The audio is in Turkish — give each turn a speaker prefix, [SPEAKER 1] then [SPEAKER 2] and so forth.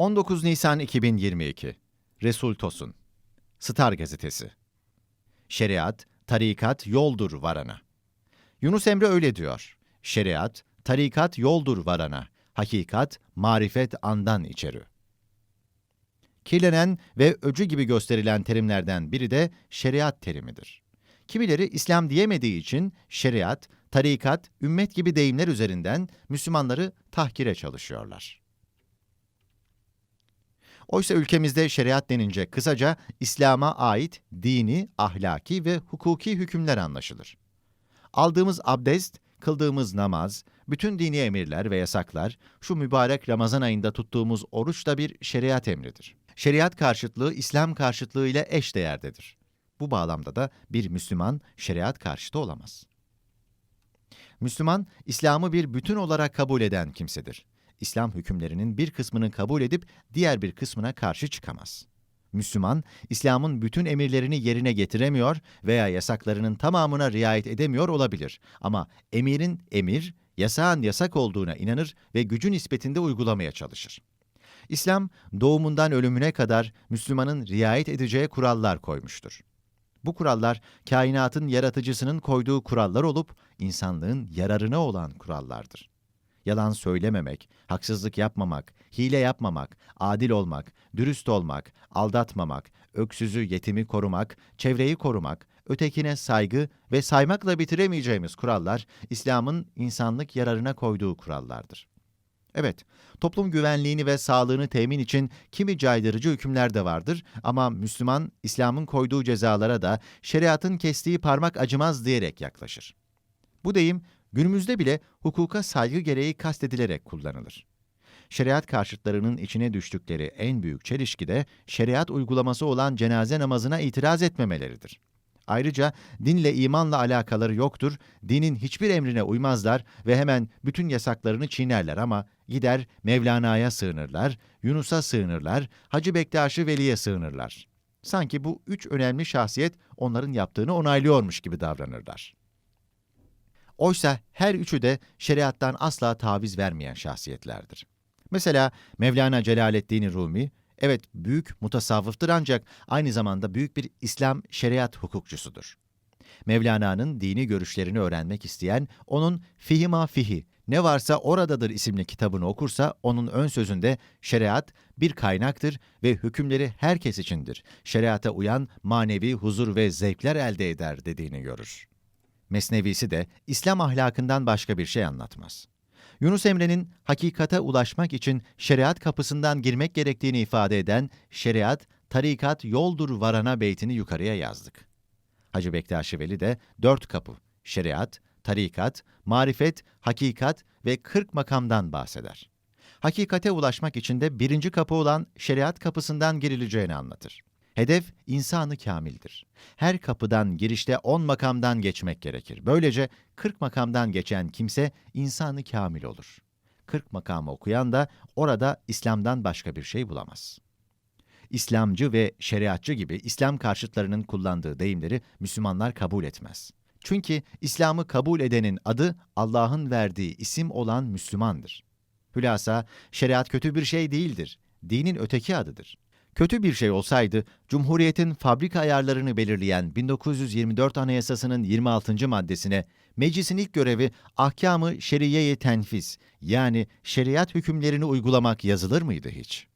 [SPEAKER 1] 19 Nisan 2022 Resul Tosun Star Gazetesi Şeriat, tarikat yoldur varana. Yunus Emre öyle diyor. Şeriat, tarikat yoldur varana. Hakikat, marifet andan içeri. Kirlenen ve öcü gibi gösterilen terimlerden biri de şeriat terimidir. Kimileri İslam diyemediği için şeriat, tarikat, ümmet gibi deyimler üzerinden Müslümanları tahkire çalışıyorlar. Oysa ülkemizde şeriat denince kısaca İslam'a ait dini, ahlaki ve hukuki hükümler anlaşılır. Aldığımız abdest, kıldığımız namaz, bütün dini emirler ve yasaklar, şu mübarek Ramazan ayında tuttuğumuz oruç da bir şeriat emridir. Şeriat karşıtlığı İslam karşıtlığı ile eş değerdedir. Bu bağlamda da bir Müslüman şeriat karşıtı olamaz. Müslüman, İslam'ı bir bütün olarak kabul eden kimsedir. İslam hükümlerinin bir kısmını kabul edip diğer bir kısmına karşı çıkamaz. Müslüman, İslam'ın bütün emirlerini yerine getiremiyor veya yasaklarının tamamına riayet edemiyor olabilir. Ama emirin emir, yasağın yasak olduğuna inanır ve gücü nispetinde uygulamaya çalışır. İslam, doğumundan ölümüne kadar Müslümanın riayet edeceği kurallar koymuştur. Bu kurallar, kainatın yaratıcısının koyduğu kurallar olup, insanlığın yararına olan kurallardır. Yalan söylememek, haksızlık yapmamak, hile yapmamak, adil olmak, dürüst olmak, aldatmamak, öksüzü yetimi korumak, çevreyi korumak, ötekine saygı ve saymakla bitiremeyeceğimiz kurallar, İslam'ın insanlık yararına koyduğu kurallardır. Evet, toplum güvenliğini ve sağlığını temin için kimi caydırıcı hükümler de vardır ama Müslüman, İslam'ın koyduğu cezalara da şeriatın kestiği parmak acımaz diyerek yaklaşır. Bu deyim, günümüzde bile hukuka saygı gereği kastedilerek kullanılır. Şeriat karşıtlarının içine düştükleri en büyük çelişki de şeriat uygulaması olan cenaze namazına itiraz etmemeleridir. Ayrıca dinle imanla alakaları yoktur, dinin hiçbir emrine uymazlar ve hemen bütün yasaklarını çiğnerler ama gider Mevlana'ya sığınırlar, Yunus'a sığınırlar, Hacı Bektaş'ı Veli'ye sığınırlar. Sanki bu üç önemli şahsiyet onların yaptığını onaylıyormuş gibi davranırlar. Oysa her üçü de şeriattan asla taviz vermeyen şahsiyetlerdir. Mesela Mevlana Celaleddin Rumi, evet büyük mutasavvıftır ancak aynı zamanda büyük bir İslam şeriat hukukçusudur. Mevlana'nın dini görüşlerini öğrenmek isteyen, onun Fihima Fihi, Ne Varsa Oradadır isimli kitabını okursa, onun ön sözünde şeriat bir kaynaktır ve hükümleri herkes içindir. Şeriata uyan manevi huzur ve zevkler elde eder dediğini görür. Mesnevisi de İslam ahlakından başka bir şey anlatmaz. Yunus Emre'nin hakikate ulaşmak için şeriat kapısından girmek gerektiğini ifade eden şeriat, tarikat yoldur varana beytini yukarıya yazdık. Hacı Bektaş Veli de dört kapı, şeriat, tarikat, marifet, hakikat ve kırk makamdan bahseder. Hakikate ulaşmak için de birinci kapı olan şeriat kapısından girileceğini anlatır. Hedef insanı kamildir. Her kapıdan girişte on makamdan geçmek gerekir. Böylece kırk makamdan geçen kimse insanı kamil olur. Kırk makamı okuyan da orada İslam'dan başka bir şey bulamaz. İslamcı ve şeriatçı gibi İslam karşıtlarının kullandığı deyimleri Müslümanlar kabul etmez. Çünkü İslam'ı kabul edenin adı Allah'ın verdiği isim olan Müslümandır. Hülasa, şeriat kötü bir şey değildir. Dinin öteki adıdır. Kötü bir şey olsaydı, Cumhuriyet'in fabrika ayarlarını belirleyen 1924 Anayasası'nın 26. maddesine meclisin ilk görevi ahkamı şeriye-i tenfiz yani şeriat hükümlerini uygulamak yazılır mıydı hiç?